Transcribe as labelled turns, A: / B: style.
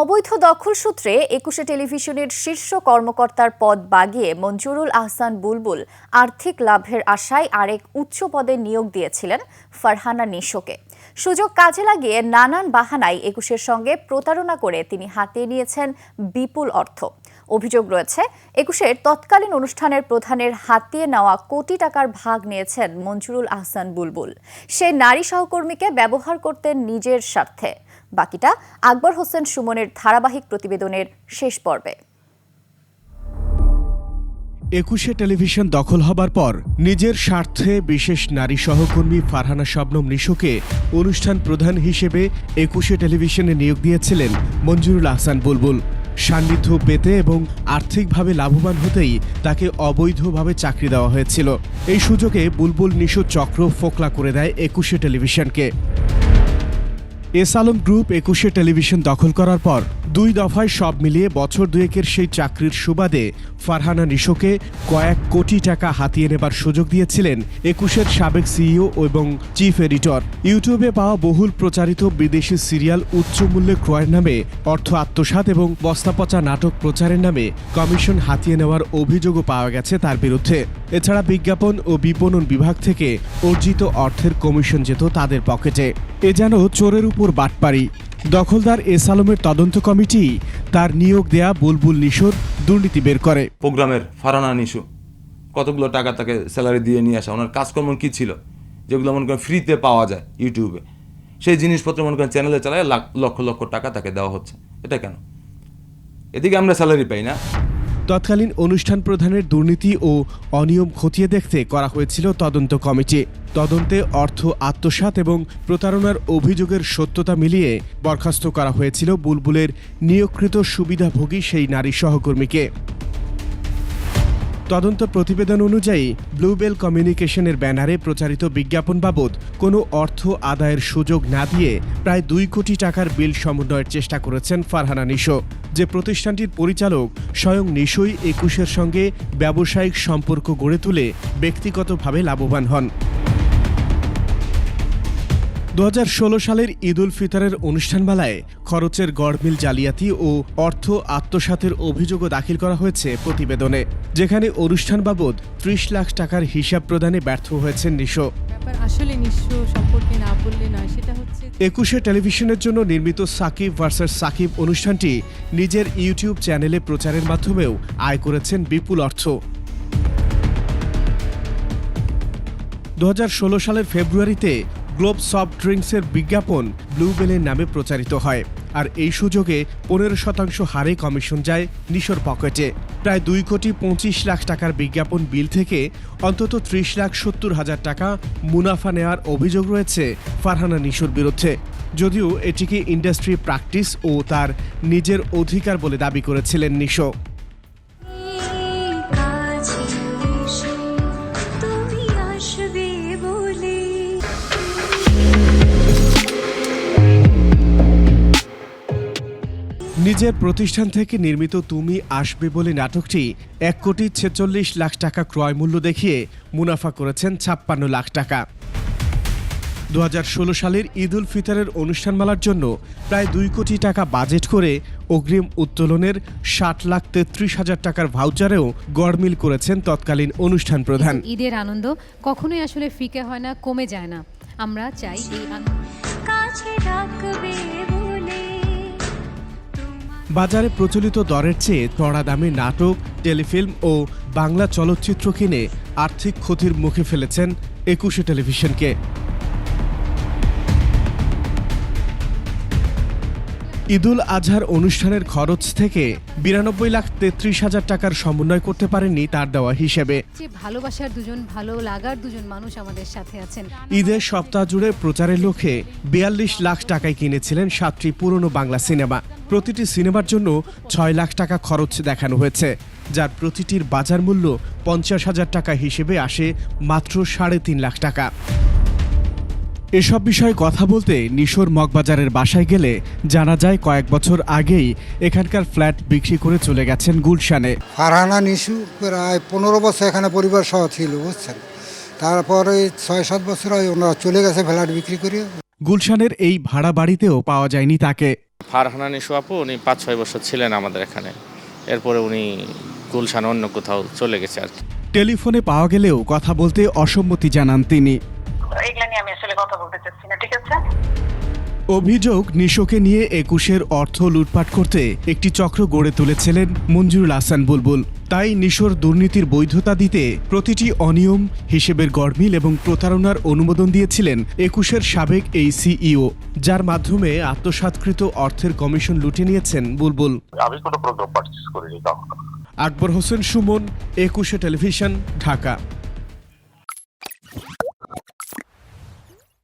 A: অবৈধ দখল সূত্রে একুশে টেলিভিশনের শীর্ষ কর্মকর্তার পদ বাগিয়ে মঞ্জুরুল আহসান বুলবুল আর্থিক লাভের আশায় আরেক উচ্চ পদে নিয়োগ দিয়েছিলেন ফারহানা নিশোকে। সুযোগ কাজে লাগিয়ে নানান বাহানায় একুশের সঙ্গে প্রতারণা করে তিনি হাতিয়ে নিয়েছেন বিপুল অর্থ। অভিযোগ রয়েছে, একুশের তৎকালীন অনুষ্ঠানের প্রধানের হাতিয়ে নেওয়া কোটি টাকার ভাগ নিয়েছেন মঞ্জুরুল আহসান বুলবুল। সে নারী সহকর্মীকে ব্যবহার করতেন নিজের স্বার্থে। বাকিটা আকবর হোসেন সুমনের ধারাবাহিক প্রতিবেদনের শেষ পর্বে।
B: একুশে টেলিভিশন দখল হবার পর নিজের স্বার্থে বিশেষ নারী সহকর্মী ফারহানা শবনম নিশোকে অনুষ্ঠান প্রধান হিসেবে একুশে টেলিভিশনে নিয়োগ দিয়েছিলেন মঞ্জুরুল আহসান বুলবুল। সান্নিধ্য পেতে এবং আর্থিকভাবে লাভবান হতেই তাকে অবৈধভাবে চাকরি দেওয়া হয়েছিল। এই সুযোগে বুলবুল নিশো চক্র ফোকলা করে দেয় Ekushey টেলিভিশনকে। S Alam group Ekushey television দখল করার পর দুই দফায় সব মিলিয়ে বছর দুয়েকের সেই চাকরির সুবাদে ফারহানা নিশোকে কয়েক কোটি টাকা হাতিয়ে নেবার সুযোগ দিয়েছিলেন একুশের সাবেক সিইও এবং চিফ এডিটর। ইউটিউবে পাওয়া বহুল প্রচারিত বিদেশি সিরিয়াল উচ্চ মূল্যে ক্রয়ের নামে, অর্থ আত্মসাৎ এবং বস্তাপচা নাটক প্রচারের নামে কমিশন হাতিয়ে নেওয়ার অভিযোগও পাওয়া গেছে তার বিরুদ্ধে। এছাড়া বিজ্ঞাপন ও বিপণন বিভাগ থেকে অর্জিত অর্থের কমিশন যেত তাদের পকেটে। এ যেন চোরের উপর বাটপারি। দখলদার এস আলমের তদন্ত কমিটি তার নিয়োগ দেয়া বুলবুল নিশোর দুর্নীতি বের করে।
C: প্রোগ্রামের ফারানা নিশু, কতগুলো টাকা তাকে স্যালারি দিয়ে নিয়ে আসা, ওনার কাজকর্ম কী ছিল, যেগুলো মনে করেন ফ্রিতে পাওয়া যায় ইউটিউবে। সেই জিনিসপত্র মনে করেন চ্যানেলে চালায় লাখ, লক্ষ লক্ষ টাকা তাকে দেওয়া হচ্ছে। এটা কেন? এদিকে আমরা স্যালারি পাই না।
B: তৎকালীন অনুষ্ঠান প্রধানের দুর্নীতি ও অনিয়ম খতিয়ে দেখতে করা হয়েছিল তদন্ত কমিটি। তদন্তে অর্থ আত্মসাত এবং প্রতারণার অভিযোগের সত্যতা মিলিয়ে বরখাস্ত করা হয়েছিল বুলবুলের নিয়োগকৃত সুবিধাভোগী সেই নারী সহকর্মীকে। তদন্ত প্রতিবেদন অনুযায়ী, ব্লুবেল কমিউনিকেশনের ব্যানারে প্রচারিত বিজ্ঞাপন বাবদ কোনো অর্থ আদায়ের সুযোগ না দিয়ে প্রায় দুই কোটি টাকার বিল সমন্বয়ের চেষ্টা করেছেন ফারহানা নিশো। যে প্রতিষ্ঠানটির পরিচালক স্বয়ং নিশোই একুশের সঙ্গে ব্যবসায়িক সম্পর্ক গড়ে তুলে ব্যক্তিগতভাবে লাভবান হন। দু হাজার ষোলো সালের ঈদ উল ফিতরের অনুষ্ঠানমালায় খরচের গড়মিল জালিয়াতি ও অর্থ আত্মসাতের অভিযোগও দাখিল করা হয়েছে প্রতিবেদনে যেখানে অনুষ্ঠান বাবদ ত্রিশ লাখ টাকার হিসাব প্রদানে ব্যর্থ হয়েছেন নিশো।
D: আসলে নিঃস্ব সম্পর্কে না বললে নয় সেটা হচ্ছে
B: একুশে টেলিভিশনের জন্য নির্মিত সাকিব ভার্সাস সাকিব অনুষ্ঠানটি নিজের ইউটিউব চ্যানেলে প্রচারের মাধ্যমেও আয় করেছেন বিপুল অর্থ। দু হাজার ষোলো সালের ফেব্রুয়ারিতে গ্লোব সফট ড্রিঙ্কসের বিজ্ঞাপন ব্লুবেলের নামে প্রচারিত হয়, আর এই সুযোগে পনেরো শতাংশ হারে কমিশন যায় নিশোর পকেটে। প্রায় দুই কোটি পঁচিশ লাখ টাকার বিজ্ঞাপন বিল থেকে অন্তত ত্রিশ লাখ সত্তর হাজার টাকা মুনাফা নেওয়ার অভিযোগ রয়েছে ফারহানা নিশোর বিরুদ্ধে। যদিও এটিকে ইন্ডাস্ট্রি প্র্যাকটিস ও তার নিজের অধিকার বলে দাবি করেছিলেন নিশো। নিজের প্রতিষ্ঠান থেকে নির্মিত তুমি আসবে বলে নাটকটি এক কোটি ছেচল্লিশ লাখ টাকা ক্রয় মূল্য দেখিয়ে মুনাফা করেছেন ছাপ্পান্ন লাখ টাকা। দু হাজার ষোলো সালের ঈদ উল ফিতরের অনুষ্ঠানমালার জন্য প্রায় দুই কোটি টাকা বাজেট করে অগ্রিম উত্তোলনের ষাট লাখ তেত্রিশ হাজার টাকার ভাউচারেও গড়মিল করেছেন তৎকালীন অনুষ্ঠান প্রধান।
D: ঈদের আনন্দ কখনোই আসলে ফিকে হয় না কমে যায় না। আমরা চাই এই আনন্দ।
B: বাজারে প্রচলিত দরের চেয়ে চড়া দামে নাটক টেলিফিল্ম ও বাংলা চলচ্চিত্র কিনে আর্থিক ক্ষতির মুখে ফেলেছেন একুশে টেলিভিশনকে। ঈদুল আজহার অনুষ্ঠানের খরচ থেকে বিরানব্বই লাখ তেত্রিশ হাজার টাকার সমন্বয় করতে পারেননি তার দেওয়া হিসেবে।
D: ভালোবাসার দুজন ভালো লাগার দুজন মানুষ আমাদের সাথে আছেন।
B: ঈদের সপ্তাহ জুড়ে প্রচারের লক্ষ্যে বিয়াল্লিশ লাখ টাকায় কিনেছিলেন সাতটি পুরনো বাংলা সিনেমা। প্রতিটি সিনেমার জন্য ছয় লাখ টাকা খরচ দেখানো হয়েছে যার প্রতিটির বাজার মূল্য পঞ্চাশ হাজার টাকা হিসেবে আসে মাত্র সাড়ে তিন লাখ টাকা। এসব বিষয়ে কথা বলতে নিশোর মগবাজারের বাসায় গেলে জানা যায় কয়েক বছর আগেই এখানকার ফ্ল্যাট বিক্রি করে চলে গেছেন গুলশানে।
E: ফারহানা নিশু প্রায় পনেরো বছর এখানে পরিবার সহ ছিল বুঝছেন? তারপরে ছয় সাত বছর হয় ওনারা চলে গেছে ফ্ল্যাট বিক্রি করে।
B: গুলশানের এই ভাড়া বাড়িতেও পাওয়া যায়নি তাকে।
F: ফারহানা নিশু আপু উনি পাঁচ ছয় বছর ছিলেন আমাদের এখানে। এরপরে উনি গুলশান অন্য কোথাও চলে গেছে আর কি।
B: টেলিফোনে পাওয়া গেলেও কথা বলতে অসম্মতি জানান তিনি।
G: এগুলা নিয়ে আমি আসলে কথা বলতে চাচ্ছি না ঠিক আছে?
B: অভিযোগ নিশোকে নিয়ে একুশের অর্থ লুটপাট করতে একটি চক্র গড়ে তুলেছিলেন মঞ্জুরুল আহসান বুলবুল। তাই নিশোর দুর্নীতির বৈধতা দিতে প্রতিটি অনিয়ম হিসেবের গড়মিল এবং প্রতারণার অনুমোদন দিয়েছিলেন একুশের সাবেক এই সিইও যার মাধ্যমে আত্মসাৎকৃত অর্থের কমিশন লুটে নিয়েছেন বুলবুল।
H: আমি কোনো প্রোগ্রাম পার্টিস করিনি
B: আকবর হোসেন সুমন একুশে টেলিভিশন ঢাকা।